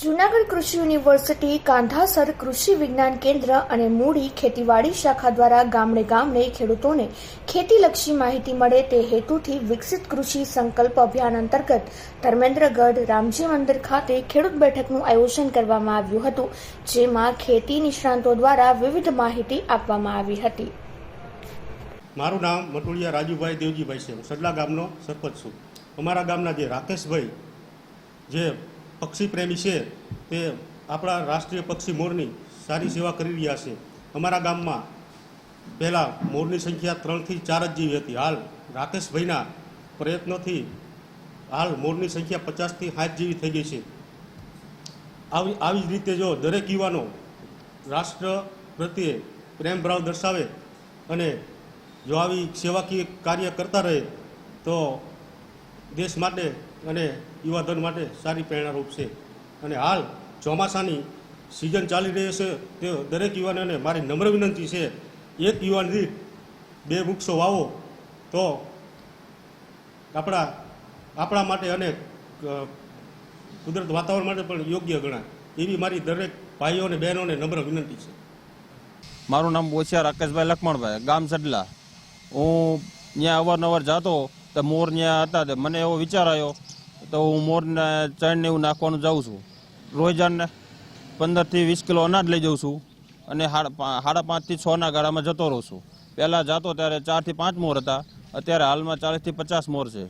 જૂનાગઢ કૃષિ યુનિવર્સિટી, કાંધાસર કૃષિ વિજ્ઞાન કેન્દ્ર અને મૂડી ખેતીવાડી શાખા દ્વારા ગામડે ગામડે ખેડૂતોને ખેતીલક્ષી માહિતી મળે તે હેતુથી વિકસિત કૃષિ સંકલ્પ અભિયાન અંતર્ગત ધર્મેન્દ્રગઢ રામજી મંદિર ખાતે ખેડૂત બેઠકનું આયોજન કરવામાં આવ્યું હતું, જેમાં ખેતી નિષ્ણાંતો દ્વારા વિવિધ માહિતી આપવામાં આવી હતી. મારું નામ મટુડિયા રાજુભાઈ દેવજીભાઈ છે. સડલા ગામનો સરપંચ છું. અમારા ગામના જે રાકેશભાઈ, જે પક્ષી પ્રેમી છે તે આપણા રાષ્ટ્રીય પક્ષી મોરની સારી સેવા કરી રહ્યા છે. અમારા ગામમાં પહેલાં મોરની સંખ્યા ત્રણથી ચાર જ જેવી હતી. હાલ રાકેશભાઈના પ્રયત્નોથી હાલ મોરની સંખ્યા પચાસથી સાઠ જેવી થઈ ગઈ છે. આવી આવી જ રીતે જો દરેક યુવાનો રાષ્ટ્ર પ્રત્યે પ્રેમ દર્શાવે અને જો આવી સેવાકીય કાર્ય કરતા રહે, તો દેશ માટે અને યુવાધન માટે સારી પ્રેરણારૂપ છે. અને હાલ ચોમાસાની સિઝન ચાલી રહી છે. તે દરેક યુવાનોને મારી નમ્ર વિનંતી છે. એક યુવાન દીઠ બે વૃક્ષો વાવો તો આપણા આપણા માટે અને કુદરત વાતાવરણ માટે પણ યોગ્ય ગણાય. એવી મારી દરેક ભાઈઓ અને બહેનોને નમ્ર વિનંતી છે. મારું નામ ઓછિયા રાકેશભાઈ લખમણભાઈ, ગામ સડલા. હું ત્યાં અવારનવાર જાતો તો મોર ત્યાં હતા તે મને એવો વિચાર આવ્યો તો હું મોરને ચણને એવું નાખવાનું જાઉં છું. રોજાને પંદરથી વીસ કિલો અનાજ લઈ જાઉં છું અને સાડા પાંચથી છના ગાળામાં જતો રહું છું. પહેલાં જાતો ત્યારે ચારથી પાંચ મોર હતા, અત્યારે હાલમાં ચાલીસથી પચાસ મોર છે.